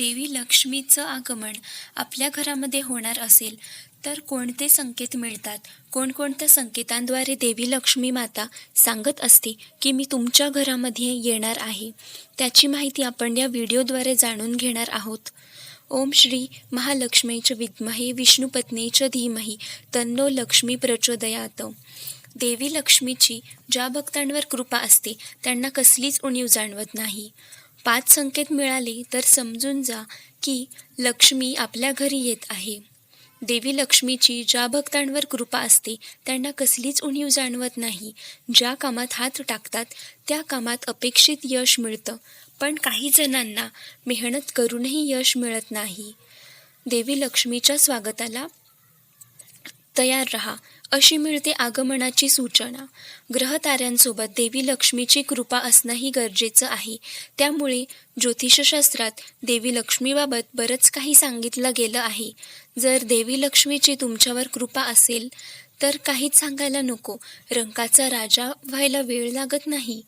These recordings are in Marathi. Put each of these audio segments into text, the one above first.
देवी लक्ष्मीचं आगमन आपल्या घरामध्ये होणार असेल तर कोणते संकेत मिळतात? कोणकोणत्या संकेतांद्वारे देवी लक्ष्मी माता सांगत असते की मी तुमच्या घरामध्ये येणार आहे? त्याची माहिती आपण या व्हिडिओद्वारे जाणून घेणार आहोत. ओम श्री महालक्ष्मीच विद्महे विष्णुपत्नीच धीमही तन्नो लक्ष्मी प्रचोदयात. देवी लक्ष्मीची ज्या भक्तांवर कृपा असते त्यांना कसलीच उणीव जाणवत नाही. पाच संकेत मिळाले तर समजून जा की लक्ष्मी आपल्या घरी येत आहे. देवी लक्ष्मीची ज्या भक्तांवर कृपा असते त्यांना कसलीच उणीव जाणवत नाही. ज्या कामात हात टाकतात त्या कामात अपेक्षित यश मिळतं. पण काही जणांना मेहनत करूनही यश मिळत नाही. देवी लक्ष्मीच्या स्वागताला तयार रहा अशी मिळते आगमनाची सूचना. ग्रहताऱ्यांसोबत देवी लक्ष्मीची कृपा असणंही गरजेचं आहे. त्यामुळे ज्योतिषशास्त्रात देवी लक्ष्मीबाबत बरंच काही सांगितलं गेलं आहे. जर देवी लक्ष्मीची तुमच्यावर कृपा असेल तर काहीच सांगायला नको. रंकाचा राजा व्हायला वेळ लागत नाही.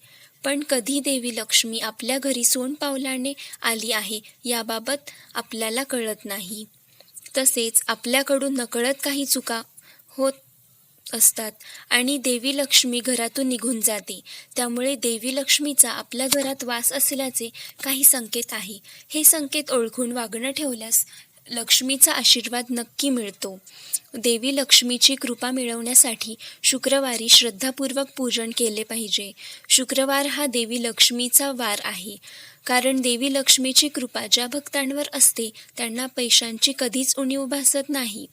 पण कधी देवी लक्ष्मी आपल्या घरी सोन पावलाने आली आहे याबाबत आपल्याला कळत नाही. तसेच आपल्याकडून नकळत काही चुका होत असतात. आणि देवी लक्ष्मी घरातून निघून जाते. त्यामुळे देवी लक्ष्मीचा आपल्या घरात वास असल्याचे काही संकेत आहे. हे संकेत ओळखून वागणं ठेवल्यास लक्ष्मीचा आशीर्वाद नक्की मिळतो. देवी लक्ष्मीची कृपा मिळवण्यासाठी शुक्रवारी श्रद्धापूर्वक पूजन केले पाहिजे. शुक्रवार हा देवी लक्ष्मीचा वार आहे. कारण देवी लक्ष्मीची कृपा ज्या भक्तांवर असते त्यांना पैशांची कधीच उणीव भासत नाही.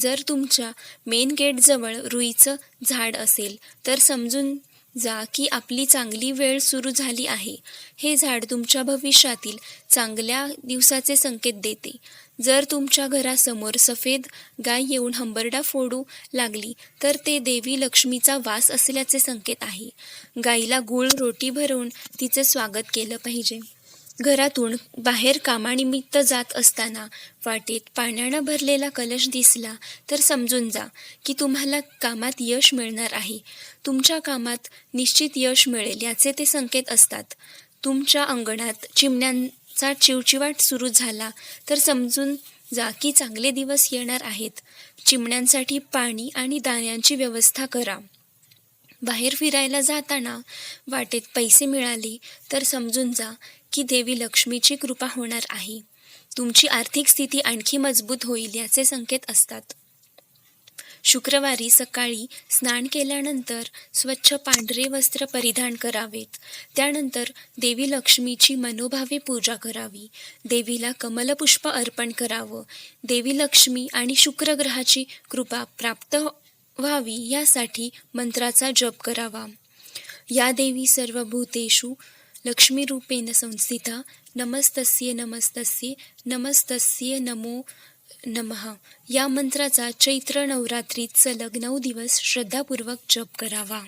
जर तुमच्या मेन गेटजवळ रुईचं झाड असेल तर समजून जा की आपली चांगली वेळ सुरू झाली आहे. हे झाड तुमच्या भविष्यातील चांगल्या दिवसाचे संकेत देते. जर तुमच्या घरासमोर सफेद गाय येऊन हंबरडा फोडू लागली तर ते देवी लक्ष्मीचा वास असल्याचे संकेत आहे. गाईला गूळ रोटी भरवून तिचे स्वागत केलं पाहिजे. घरातून बाहेर कामानिमित्त जात असताना वाटेत पाण्यानं भरलेला कलश दिसला तर समजून जा की तुम्हाला कामात यश मिळणार आहे. तुमच्या कामात निश्चित यश मिळेल याचे ते संकेत असतात. तुमच्या अंगणात चिमण्यांचा चिवचिवाट सुरू झाला तर समजून जा की चांगले दिवस येणार आहेत. चिमण्यांसाठी पाणी आणि दाण्यांची व्यवस्था करा. बाहेर फिरायला जाताना वाटेत पैसे मिळाले तर समजून जा की देवी लक्ष्मीची कृपा होणार आहे. तुमची आर्थिक स्थिती आणखी मजबूत होईल याचे संकेत असतात. शुक्रवारी सकाळी स्नान केल्यानंतर स्वच्छ पांढरे वस्त्र परिधान करावेत. त्यानंतर देवी लक्ष्मीची मनोभावे पूजा करावी. देवीला कमलपुष्प अर्पण करावं. देवी लक्ष्मी आणि शुक्रग्रहाची कृपा प्राप्त व्हावी यासाठी मंत्राचा जप करावा. या देवी सर्व भूतेषु लक्ष्मीरूपेण संस्थिता नमस्तस्ये नमस्तस्ये नमस्तस्ये नमो नमः. या मंत्राचा चैत्र नवरात्रीत सलग नऊ दिवस श्रद्धापूर्वक जप करावा.